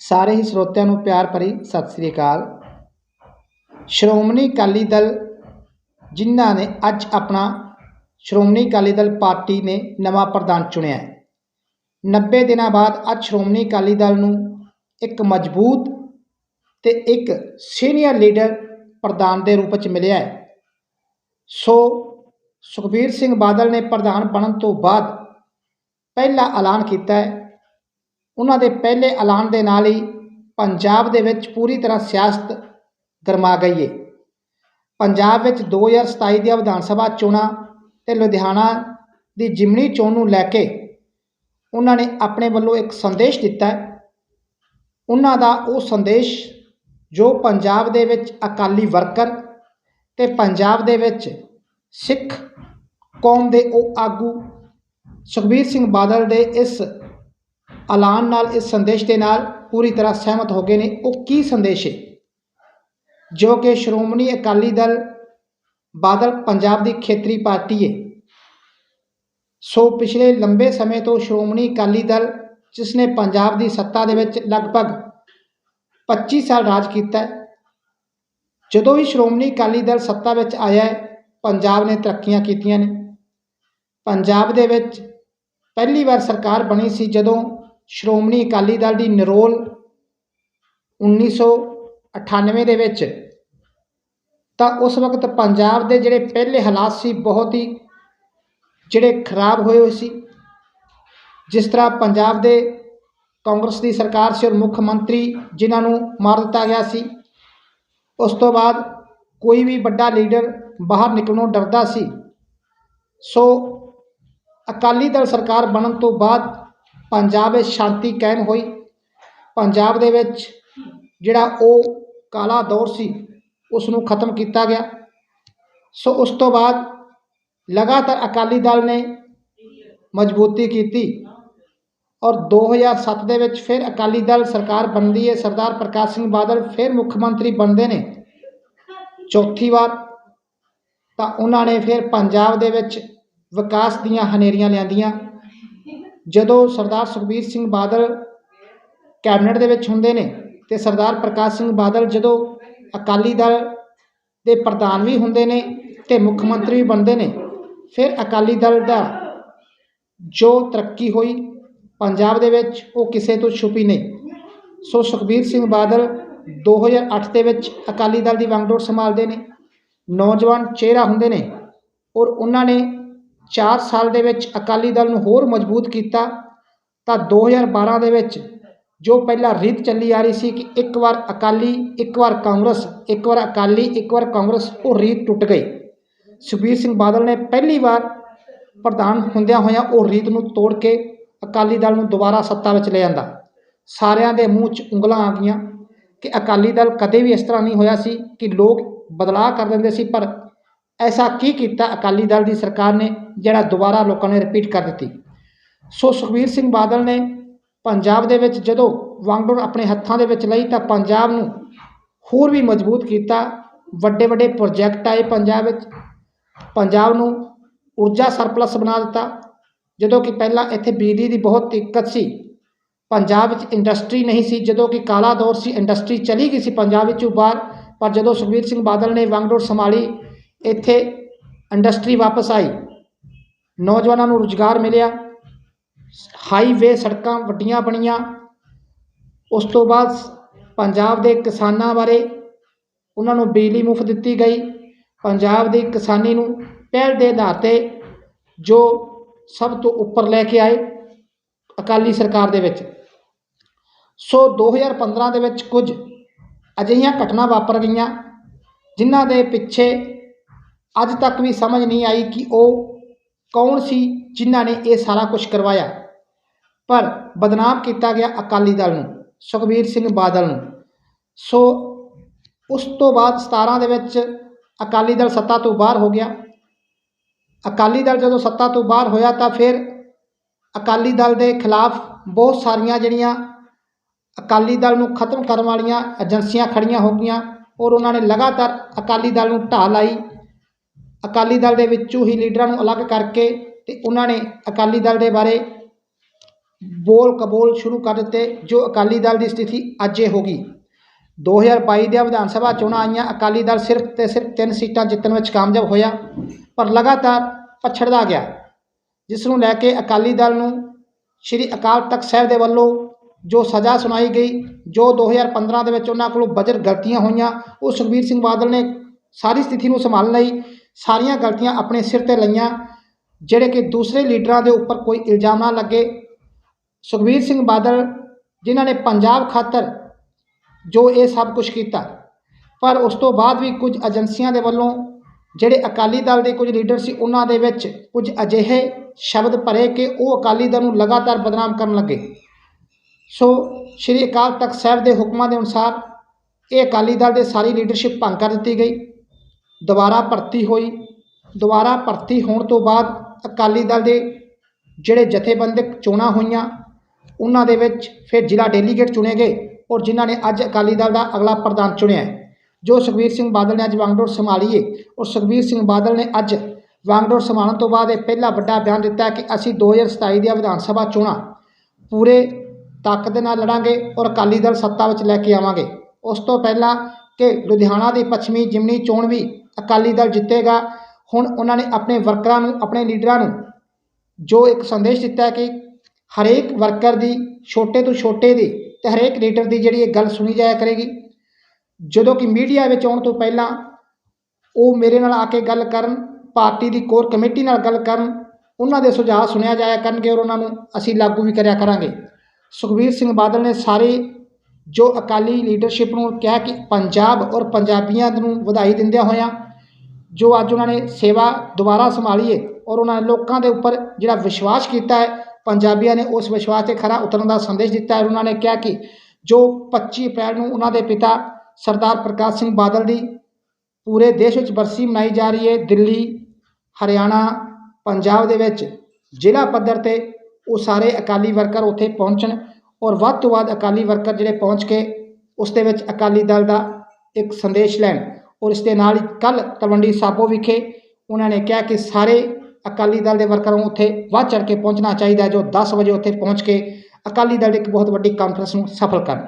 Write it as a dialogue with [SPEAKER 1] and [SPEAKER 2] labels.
[SPEAKER 1] ਸਾਰੇ ਹੀ ਸਰੋਤਿਆਂ ਨੂੰ ਪਿਆਰ ਭਰੀ ਸਤਿ ਸ੍ਰੀ ਅਕਾਲ। ਸ਼੍ਰੋਮਣੀ ਅਕਾਲੀ ਦਲ ਜਿਨ੍ਹਾਂ ਨੇ ਅੱਜ ਆਪਣਾ ਸ਼੍ਰੋਮਣੀ ਅਕਾਲੀ ਦਲ ਪਾਰਟੀ ਨੇ ਨਵਾਂ ਪ੍ਰਧਾਨ ਚੁਣਿਆ ਹੈ। 90 ਦਿਨਾਂ ਬਾਅਦ ਅੱਜ ਸ਼੍ਰੋਮਣੀ ਅਕਾਲੀ ਦਲ ਨੂੰ ਇੱਕ ਮਜ਼ਬੂਤ ਤੇ ਇੱਕ ਸੀਨੀਅਰ ਲੀਡਰ ਪ੍ਰਧਾਨ ਦੇ ਰੂਪ ਵਿੱਚ ਮਿਲਿਆ ਹੈ। ਸੋ ਸੁਖਬੀਰ ਸਿੰਘ ਬਾਦਲ ਨੇ ਪ੍ਰਧਾਨ ਬਣਨ ਤੋਂ ਬਾਅਦ ਪਹਿਲਾ ਐਲਾਨ ਕੀਤਾ ਹੈ ਉਹਨਾਂ ਦੇ ਪਹਿਲੇ ਐਲਾਨ ਦੇ ਨਾਲ ਹੀ ਪੰਜਾਬ ਦੇ ਵਿੱਚ ਪੂਰੀ ਤਰ੍ਹਾਂ ਸਿਆਸਤ ਗਰਮਾ ਗਈ ਹੈ ਪੰਜਾਬ ਵਿੱਚ 2027 ਦੀਆਂ ਵਿਧਾਨ ਸਭਾ ਚੋਣਾਂ ਤੇ ਲੁਧਿਆਣਾ ਦੀ ਜਿਮਣੀ ਚੋਣ ਨੂੰ ਲੈ ਕੇ ਉਹਨਾਂ ਨੇ ਆਪਣੇ ਵੱਲੋਂ ਇੱਕ ਸੰਦੇਸ਼ ਦਿੱਤਾ ਉਹਨਾਂ ਦਾ ਉਹ ਸੰਦੇਸ਼ ਜੋ ਪੰਜਾਬ ਦੇ ਵਿੱਚ ਅਕਾਲੀ ਵਰਕਰ ਤੇ ਪੰਜਾਬ ਦੇ ਵਿੱਚ ਸਿੱਖ ਕੌਮ ਦੇ ਉਹ ਆਗੂ ਸੁਖਬੀਰ ਸਿੰਘ ਬਾਦਲ ਦੇ ਇਸ ਐਲਾਨ ਨਾਲ, ਇਸ ਸੰਦੇਸ਼ ਦੇ ਨਾਲ ਪੂਰੀ ਤਰ੍ਹਾਂ ਸਹਿਮਤ ਹੋ ਗਏ ਨੇ। ਉਹ ਕੀ ਸੰਦੇਸ਼ ਹੈ? ਜੋ ਕਿ ਸ਼੍ਰੋਮਣੀ ਅਕਾਲੀ ਦਲ ਬਾਦਲ ਪੰਜਾਬ ਦੀ ਖੇਤਰੀ ਪਾਰਟੀ ਹੈ। ਸੋ ਪਿਛਲੇ ਲੰਬੇ ਸਮੇਂ ਤੋਂ ਸ਼੍ਰੋਮਣੀ ਅਕਾਲੀ ਦਲ, ਜਿਸ ਨੇ ਪੰਜਾਬ ਦੀ ਸੱਤਾ ਦੇ ਵਿੱਚ ਲਗਭਗ 25 ਸਾਲ ਰਾਜ ਕੀਤਾ ਜਦੋਂ ਵੀ ਸ਼੍ਰੋਮਣੀ ਅਕਾਲੀ ਦਲ ਸੱਤਾ ਵਿੱਚ ਆਇਆ ਹੈ, ਪੰਜਾਬ ਨੇ ਤਰੱਕੀਆਂ ਕੀਤੀਆਂ ਨੇ। ਪੰਜਾਬ ਦੇ ਵਿੱਚ ਪਹਿਲੀ ਵਾਰ ਸਰਕਾਰ ਬਣੀ ਸੀ ਜਦੋਂ ਸ਼੍ਰੋਮਣੀ ਅਕਾਲੀ ਦਲ ਦੀ ਨਿਰੋਲ 1998 ਦੇ ਵਿੱਚ। ਤਾਂ ਉਸ ਵਕਤ ਪੰਜਾਬ ਦੇ ਜਿਹੜੇ ਪਹਿਲੇ ਹਾਲਾਤ ਸੀ, ਬਹੁਤ ਹੀ ਜਿਹੜੇ ਖਰਾਬ ਹੋਏ ਹੋਏ ਸੀ। ਜਿਸ ਤਰ੍ਹਾਂ ਪੰਜਾਬ ਦੇ ਕਾਂਗਰਸ ਦੀ ਸਰਕਾਰ ਸੀ ਔਰ ਮੁੱਖ ਮੰਤਰੀ ਜਿਨ੍ਹਾਂ ਨੂੰ ਮਾਰ ਦਿੱਤਾ ਗਿਆ ਸੀ, ਉਸ ਤੋਂ ਬਾਅਦ ਕੋਈ ਵੀ ਵੱਡਾ ਲੀਡਰ ਬਾਹਰ ਨਿਕਲਣੋਂ ਡਰਦਾ ਸੀ। ਸੋ ਅਕਾਲੀ ਦਲ ਸਰਕਾਰ ਬਣਨ ਤੋਂ ਬਾਅਦ ਪੰਜਾਬ ਵਿੱਚ ਸ਼ਾਂਤੀ ਕਾਇਮ ਹੋਈ। ਪੰਜਾਬ ਦੇ ਵਿੱਚ ਜਿਹੜਾ ਉਹ ਕਾਲਾ ਦੌਰ ਸੀ ਉਸ ਨੂੰ ਖਤਮ ਕੀਤਾ ਗਿਆ। ਸੋ ਉਸ ਤੋਂ ਬਾਅਦ ਲਗਾਤਾਰ ਅਕਾਲੀ ਦਲ ਨੇ ਮਜ਼ਬੂਤੀ ਕੀਤੀ ਔਰ 2007 ਦੇ ਵਿੱਚ ਫਿਰ ਅਕਾਲੀ ਦਲ ਸਰਕਾਰ ਬਣਦੀ ਹੈ। ਸਰਦਾਰ ਪ੍ਰਕਾਸ਼ ਸਿੰਘ ਬਾਦਲ ਫਿਰ ਮੁੱਖ ਮੰਤਰੀ ਬਣਦੇ ਨੇ। ਚੌਥੀ ਵਾਰ ਤਾਂ ਉਹਨਾਂ ਨੇ ਫਿਰ ਪੰਜਾਬ ਦੇ ਵਿੱਚ ਵਿਕਾਸ ਦੀਆਂ ਹਨੇਰੀਆਂ ਲਿਆਂਦੀਆਂ। ਜਦੋਂ ਸਰਦਾਰ ਸੁਖਬੀਰ ਸਿੰਘ ਬਾਦਲ ਕੈਬਨਿਟ ਦੇ ਵਿੱਚ ਹੁੰਦੇ ਨੇ ਤੇ ਸਰਦਾਰ ਪ੍ਰਕਾਸ਼ ਸਿੰਘ ਬਾਦਲ ਜਦੋਂ ਅਕਾਲੀ ਦਲ ਦੇ ਪ੍ਰਧਾਨ ਵੀ ਹੁੰਦੇ ਨੇ ਤੇ ਮੁੱਖ ਮੰਤਰੀ ਵੀ ਬਣਦੇ ਨੇ, ਫਿਰ ਅਕਾਲੀ ਦਲ ਦਾ ਜੋ ਤਰੱਕੀ ਹੋਈ ਪੰਜਾਬ ਦੇ ਵਿੱਚ, ਉਹ ਕਿਸੇ ਤੋਂ ਛੁਪੀ ਨਹੀਂ। ਸੋ ਸੁਖਬੀਰ ਸਿੰਘ ਬਾਦਲ 2008 ਦੇ ਵਿੱਚ ਅਕਾਲੀ ਦਲ ਦੀ ਵਾਂਗਡੋਰ ਸੰਭਾਲਦੇ ਨੇ, ਨੌਜਵਾਨ ਚਿਹਰਾ ਹੁੰਦੇ ਨੇ ਔਰ ਉਹਨਾਂ ਨੇ 4 ਸਾਲ ਦੇ ਵਿੱਚ ਅਕਾਲੀ ਦਲ ਨੂੰ ਹੋਰ ਮਜ਼ਬੂਤ ਕੀਤਾ, ਤਾਂ 2012 ਦੇ ਵਿੱਚ ਜੋ ਪਹਿਲਾਂ ਰੀਤ ਚੱਲੀ ਆ ਰਹੀ ਸੀ ਕਿ ਇੱਕ ਵਾਰ ਅਕਾਲੀ, ਇੱਕ ਵਾਰ ਕਾਂਗਰਸ, ਇੱਕ ਵਾਰ ਅਕਾਲੀ, ਇੱਕ ਵਾਰ ਕਾਂਗਰਸ, ਉਹ ਰੀਤ ਟੁੱਟ ਗਈ। ਸੁਖਬੀਰ ਸਿੰਘ ਬਾਦਲ ਨੇ ਪਹਿਲੀ ਵਾਰ ਪ੍ਰਧਾਨ ਹੁੰਦਿਆਂ ਹੋਇਆਂ ਉਹ ਰੀਤ ਨੂੰ ਤੋੜ ਕੇ ਅਕਾਲੀ ਦਲ ਨੂੰ ਦੁਬਾਰਾ ਸੱਤਾ ਵਿੱਚ ਲੈ ਆਂਦਾ। ਸਾਰਿਆਂ ਦੇ ਮੂੰਹ 'ਚ ਉਂਗਲਾਂ ਆ ਗਈਆਂ ਕਿ ਅਕਾਲੀ ਦਲ ਕਦੇ ਵੀ ਇਸ ਤਰ੍ਹਾਂ ਨਹੀਂ ਹੋਇਆ ਸੀ ਕਿ ਲੋਕ ਬਦਲਾਅ ਕਰ ਦਿੰਦੇ ਸੀ, ਪਰ ਐਸਾ ਕੀ ਕੀਤਾ ਅਕਾਲੀ ਦਲ ਦੀ ਸਰਕਾਰ ਨੇ ਜਿਹੜਾ ਦੁਬਾਰਾ ਲੋਕਾਂ ਨੇ ਰਿਪੀਟ ਕਰ ਦਿੱਤੀ ਸੋ ਸੁਖਬੀਰ ਸਿੰਘ ਬਾਦਲ ਨੇ ਪੰਜਾਬ ਦੇ ਵਿੱਚ ਜਦੋਂ ਵਾਂਗਡੋਰ ਆਪਣੇ ਹੱਥਾਂ ਦੇ ਵਿੱਚ ਲਈ ਤਾਂ ਪੰਜਾਬ ਨੂੰ ਹੋਰ ਵੀ ਮਜ਼ਬੂਤ ਕੀਤਾ ਵੱਡੇ ਵੱਡੇ ਪ੍ਰੋਜੈਕਟ ਆਏ ਪੰਜਾਬ ਵਿੱਚ ਪੰਜਾਬ ਨੂੰ ਊਰਜਾ ਸਰਪਲਸ ਬਣਾ ਦਿੱਤਾ ਜਦੋਂ ਕਿ ਪਹਿਲਾਂ ਇੱਥੇ ਬਿਜਲੀ ਦੀ ਬਹੁਤ ਦਿੱਕਤ ਸੀ ਪੰਜਾਬ ਵਿੱਚ ਇੰਡਸਟਰੀ ਨਹੀਂ ਸੀ ਜਦੋਂ ਕਿ ਕਾਲਾ ਦੌਰ ਸੀ ਇੰਡਸਟਰੀ ਚਲੀ ਗਈ ਸੀ ਪੰਜਾਬ ਵਿੱਚੋਂ ਬਾਹਰ ਪਰ ਜਦੋਂ ਸੁਖਬੀਰ ਸਿੰਘ ਬਾਦਲ ਨੇ ਵਾਂਗਡੋਰ ਸੰਭਾਲੀ ਇੱਥੇ ਇੰਡਸਟਰੀ ਵਾਪਸ ਆਈ। ਨੌਜਵਾਨਾਂ ਨੂੰ ਰੁਜ਼ਗਾਰ ਮਿਲਿਆ। ਹਾਈਵੇ ਸੜਕਾਂ ਵੱਡੀਆਂ ਬਣੀਆਂ। ਉਸ ਤੋਂ ਬਾਅਦ ਪੰਜਾਬ ਦੇ ਕਿਸਾਨਾਂ ਬਾਰੇ ਉਹਨਾਂ ਨੂੰ ਬਿਜਲੀ ਮੁਫਤ ਦਿੱਤੀ ਗਈ। ਪੰਜਾਬ ਦੀ ਕਿਸਾਨੀ ਨੂੰ ਪਹਿਲ ਦੇ ਆਧਾਰ ਤੇ ਜੋ ਸਭ ਤੋਂ ਉੱਪਰ ਲੈ ਕੇ ਆਏ ਅਕਾਲੀ ਸਰਕਾਰ ਦੇ ਵਿੱਚ। ਸੋ 2015 ਦੇ ਵਿੱਚ ਕੁਝ ਅਜਿਹੀਆਂ ਘਟਨਾ ਵਾਪਰ ਗਈਆਂ, ਜਿਨ੍ਹਾਂ ਦੇ ਪਿੱਛੇ ਅੱਜ ਤੱਕ ਵੀ ਸਮਝ ਨਹੀਂ ਆਈ ਕਿ ਉਹ ਕੌਣ ਸੀ ਜਿਨ੍ਹਾਂ ਨੇ ਇਹ ਸਾਰਾ ਕੁਝ ਕਰਵਾਇਆ। ਪਰ ਬਦਨਾਮ ਕੀਤਾ ਗਿਆ ਅਕਾਲੀ ਦਲ ਨੂੰ, ਸੁਖਬੀਰ ਸਿੰਘ ਬਾਦਲ ਨੂੰ। ਸੋ ਉਸ ਤੋਂ ਬਾਅਦ 17 ਦੇ ਵਿੱਚ ਅਕਾਲੀ ਦਲ ਸੱਤਾ ਤੋਂ ਬਾਹਰ ਹੋ ਗਿਆ। ਅਕਾਲੀ ਦਲ ਜਦੋਂ ਸੱਤਾ ਤੋਂ ਬਾਹਰ ਹੋਇਆ ਤਾਂ ਫਿਰ ਅਕਾਲੀ ਦਲ ਦੇ ਖਿਲਾਫ ਬਹੁਤ ਸਾਰੀਆਂ ਜਿਹੜੀਆਂ ਅਕਾਲੀ ਦਲ ਨੂੰ ਖਤਮ ਕਰਨ ਵਾਲੀਆਂ ਏਜੰਸੀਆਂ ਖੜੀਆਂ ਹੋ ਗਈਆਂ ਔਰ ਉਹਨਾਂ ਨੇ ਲਗਾਤਾਰ ਅਕਾਲੀ ਦਲ ਨੂੰ ਢਾਹ ਲਾਈ। ਅਕਾਲੀ ਦਲ ਦੇ ਵਿੱਚੋਂ ਹੀ ਲੀਡਰਾਂ ਨੂੰ ਅਲੱਗ ਕਰਕੇ ਅਤੇ ਉਹਨਾਂ ਨੇ ਅਕਾਲੀ ਦਲ ਦੇ ਬਾਰੇ ਬੋਲ ਕਬੋਲ ਸ਼ੁਰੂ ਕਰ ਦਿੱਤੇ, ਜੋ ਅਕਾਲੀ ਦਲ ਦੀ ਸਥਿਤੀ ਅੱਜ ਇਹ ਹੋ ਗਈ। 2022 ਦੀਆਂ ਵਿਧਾਨ ਸਭਾ ਚੋਣਾਂ ਆਈਆਂ, ਅਕਾਲੀ ਦਲ ਸਿਰਫ ਤੇ ਸਿਰਫ ਤਿੰਨ ਸੀਟਾਂ ਜਿੱਤਣ ਵਿੱਚ ਕਾਮਯਾਬ ਹੋਇਆ, ਪਰ ਲਗਾਤਾਰ ਪਛੜਦਾ ਗਿਆ, ਜਿਸ ਨੂੰ ਲੈ ਕੇ ਅਕਾਲੀ ਦਲ ਨੂੰ ਸ੍ਰੀ ਅਕਾਲ ਤਖਤ ਸਾਹਿਬ ਦੇ ਵੱਲੋਂ ਜੋ ਸਜ਼ਾ ਸੁਣਾਈ ਗਈ, ਜੋ 2015 ਦੇ ਵਿੱਚ ਉਹਨਾਂ ਕੋਲੋਂ ਬਜਟ ਗਲਤੀਆਂ ਹੋਈਆਂ, ਉਹ ਸੁਖਬੀਰ ਸਿੰਘ ਬਾਦਲ ਨੇ ਸਾਰੀ ਸਥਿਤੀ ਨੂੰ ਸੰਭਾਲਣ ਲਈ ਸਾਰੀਆਂ ਗਲਤੀਆਂ ਆਪਣੇ ਸਿਰ ਤੇ ਲਈਆਂ, ਜਿਹੜੇ ਕਿ ਦੂਸਰੇ ਲੀਡਰਾਂ ਦੇ ਉੱਪਰ ਕੋਈ ਇਲਜ਼ਾਮ ਨਾ ਲੱਗੇ। ਸੁਖਬੀਰ ਸਿੰਘ ਬਾਦਲ, ਜਿਨ੍ਹਾਂ ਨੇ ਪੰਜਾਬ ਖਾਤਰ ਜੋ ਇਹ ਸਭ ਕੁਝ ਕੀਤਾ, ਪਰ ਉਸ ਤੋਂ ਬਾਅਦ ਵੀ ਕੁਝ ਏਜੰਸੀਆਂ ਦੇ ਵੱਲੋਂ, ਜਿਹੜੇ ਅਕਾਲੀ ਦਲ ਦੇ ਕੁਝ ਲੀਡਰ ਸੀ, ਉਹਨਾਂ ਦੇ ਵਿੱਚ ਕੁਝ ਅਜਿਹੇ ਸ਼ਬਦ ਭਰੇ ਕਿ ਉਹ ਅਕਾਲੀ ਦਲ ਨੂੰ ਲਗਾਤਾਰ ਬਦਨਾਮ ਕਰਨ ਲੱਗੇ। ਸੋ, ਸ਼੍ਰੀ ਅਕਾਲ ਤਖਤ ਸਾਹਿਬ ਦੇ ਹੁਕਮਾਂ ਦੇ ਅਨੁਸਾਰ ਇਹ ਅਕਾਲੀ ਦਲ ਦੇ ਸਾਰੀ ਲੀਡਰਸ਼ਿਪ ਭੰਗ ਕਰ ਦਿੱਤੀ ਗਈ। ਦੁਬਾਰਾ ਭਰਤੀ ਹੋਈ। ਦੁਬਾਰਾ ਭਰਤੀ ਹੋਣ ਤੋਂ ਬਾਅਦ ਅਕਾਲੀ ਦਲ ਦੇ ਜਿਹੜੇ ਜਥੇਬੰਦਕ ਚੋਣਾਂ ਹੋਈਆਂ, ਉਹਨਾਂ ਦੇ ਵਿੱਚ ਫਿਰ ਜ਼ਿਲ੍ਹਾ ਡੈਲੀਗੇਟ ਚੁਣੇ ਗਏ ਔਰ ਜਿਨ੍ਹਾਂ ਨੇ ਅੱਜ ਅਕਾਲੀ ਦਲ ਦਾ ਅਗਲਾ ਪ੍ਰਧਾਨ ਚੁਣਿਆ ਹੈ। ਜੋ ਸੁਖਬੀਰ ਸਿੰਘ ਬਾਦਲ ਨੇ ਅੱਜ ਵਾਂਗਡੋਰ ਸੰਭਾਲੀਏ ਔਰ ਸੁਖਬੀਰ ਸਿੰਘ ਬਾਦਲ ਨੇ ਅੱਜ ਵਾਂਗਡੋਰ ਸੰਭਾਲਣ ਤੋਂ ਬਾਅਦ ਇਹ ਪਹਿਲਾ ਵੱਡਾ ਬਿਆਨ ਦਿੱਤਾ ਕਿ ਅਸੀਂ 2027 ਦੀਆਂ ਵਿਧਾਨ ਸਭਾ ਚੋਣਾਂ ਪੂਰੇ ਤਾਕਤ ਦੇ ਨਾਲ ਲੜਾਂਗੇ ਔਰ ਅਕਾਲੀ ਦਲ ਸੱਤਾ ਵਿੱਚ ਲੈ ਕੇ ਆਵਾਂਗੇ। ਉਸ ਤੋਂ ਪਹਿਲਾਂ ਕਿ ਲੁਧਿਆਣਾ ਦੀ ਪੱਛਮੀ ਜਿਮਨੀ ਚੋਣ ਵੀ ਅਕਾਲੀ ਦਲ ਜਿੱਤੇਗਾ। ਹੁਣ ਉਹਨਾਂ ਨੇ ਆਪਣੇ ਵਰਕਰਾਂ ਨੂੰ, ਆਪਣੇ ਲੀਡਰਾਂ ਨੂੰ ਜੋ ਇੱਕ ਸੰਦੇਸ਼ ਦਿੱਤਾ ਹੈ ਕਿ ਹਰੇਕ ਵਰਕਰ ਦੀ, ਛੋਟੇ ਤੋਂ ਛੋਟੇ ਦੀ ਤੇ ਹਰੇਕ ਲੀਡਰ ਦੀ ਜਿਹੜੀ ਇਹ ਗੱਲ ਸੁਣੀ ਜਾਇਆ ਕਰੇਗੀ। ਜਦੋਂ ਕਿ ਮੀਡੀਆ ਵਿੱਚ ਆਉਣ ਤੋਂ ਪਹਿਲਾਂ ਉਹ ਮੇਰੇ ਨਾਲ ਆ ਕੇ ਗੱਲ ਕਰਨ, ਪਾਰਟੀ ਦੀ ਕੋਰ ਕਮੇਟੀ ਨਾਲ ਗੱਲ ਕਰਨ, ਉਹਨਾਂ ਦੇ ਸੁਝਾਅ ਸੁਣਿਆ ਜਾਇਆ ਕਰਨਗੇ ਔਰ ਉਹਨਾਂ ਨੂੰ ਅਸੀਂ ਲਾਗੂ ਵੀ ਕਰਿਆ ਕਰਾਂਗੇ। ਸੁਖਬੀਰ ਸਿੰਘ ਬਾਦਲ ਨੇ ਸਾਰੇ ਜੋ ਅਕਾਲੀ ਲੀਡਰਸ਼ਿਪ ਨੂੰ ਕਿਹਾ ਕਿ ਪੰਜਾਬ ਔਰ ਪੰਜਾਬੀਆਂ ਨੂੰ ਵਧਾਈ ਦਿੰਦਿਆਂ ਹੋਇਆਂ, ਜੋ ਅੱਜ ਉਹਨਾਂ ਨੇ ਸੇਵਾ ਦੁਬਾਰਾ ਸੰਭਾਲੀ ਹੈ ਔਰ ਉਹਨਾਂ ਲੋਕਾਂ ਦੇ ਉੱਪਰ ਜਿਹੜਾ ਵਿਸ਼ਵਾਸ ਕੀਤਾ ਹੈ, ਪੰਜਾਬੀਆਂ ਨੇ ਉਸ ਵਿਸ਼ਵਾਸ ਤੇ ਖਰਾ ਉਤਰਨ ਦਾ ਸੰਦੇਸ਼ ਦਿੱਤਾ ਹੈ। ਉਹਨਾਂ ਨੇ ਕਿਹਾ ਕਿ ਜੋ 25 ਅਪ੍ਰੈਲ ਨੂੰ ਉਹਨਾਂ ਦੇ ਪਿਤਾ ਸਰਦਾਰ ਪ੍ਰਕਾਸ਼ ਸਿੰਘ ਬਾਦਲ ਦੀ ਪੂਰੇ ਦੇਸ਼ ਵਿੱਚ ਬਰਸੀ ਮਨਾਈ ਜਾ ਰਹੀ ਹੈ, ਦਿੱਲੀ, ਹਰਿਆਣਾ, ਪੰਜਾਬ ਦੇ ਵਿੱਚ ਜ਼ਿਲ੍ਹਾ ਪੱਧਰ ਤੇ ਉਹ ਸਾਰੇ ਅਕਾਲੀ ਵਰਕਰ ਉੱਥੇ ਪਹੁੰਚਣ ਔਰ ਵੱਧ ਤੋਂ ਵੱਧ ਅਕਾਲੀ ਵਰਕਰ ਜਿਹੜੇ ਪਹੁੰਚ ਕੇ ਉਸ ਦੇ ਵਿੱਚ ਅਕਾਲੀ ਦਲ ਦਾ ਇੱਕ ਸੰਦੇਸ਼ ਲੈਣ ਔਰ ਇਸ ਦੇ ਨਾਲ ਹੀ ਕੱਲ ਤਲਵੰਡੀ ਸਾਬੋ ਵਿਖੇ ਉਹਨਾਂ ਨੇ ਕਿਹਾ ਕਿ ਸਾਰੇ ਅਕਾਲੀ ਦਲ ਦੇ ਵਰਕਰਾਂ ਨੂੰ ਉੱਥੇ ਵੱਧ ਚੜ੍ਹ ਕੇ ਪਹੁੰਚਣਾ ਚਾਹੀਦਾ ਜੋ 10 ਵਜੇ ਉੱਥੇ ਪਹੁੰਚ ਕੇ ਅਕਾਲੀ ਦਲ ਇੱਕ ਬਹੁਤ ਵੱਡੀ ਕਾਨਫਰੰਸ ਨੂੰ ਸਫਲ ਕਰਨ।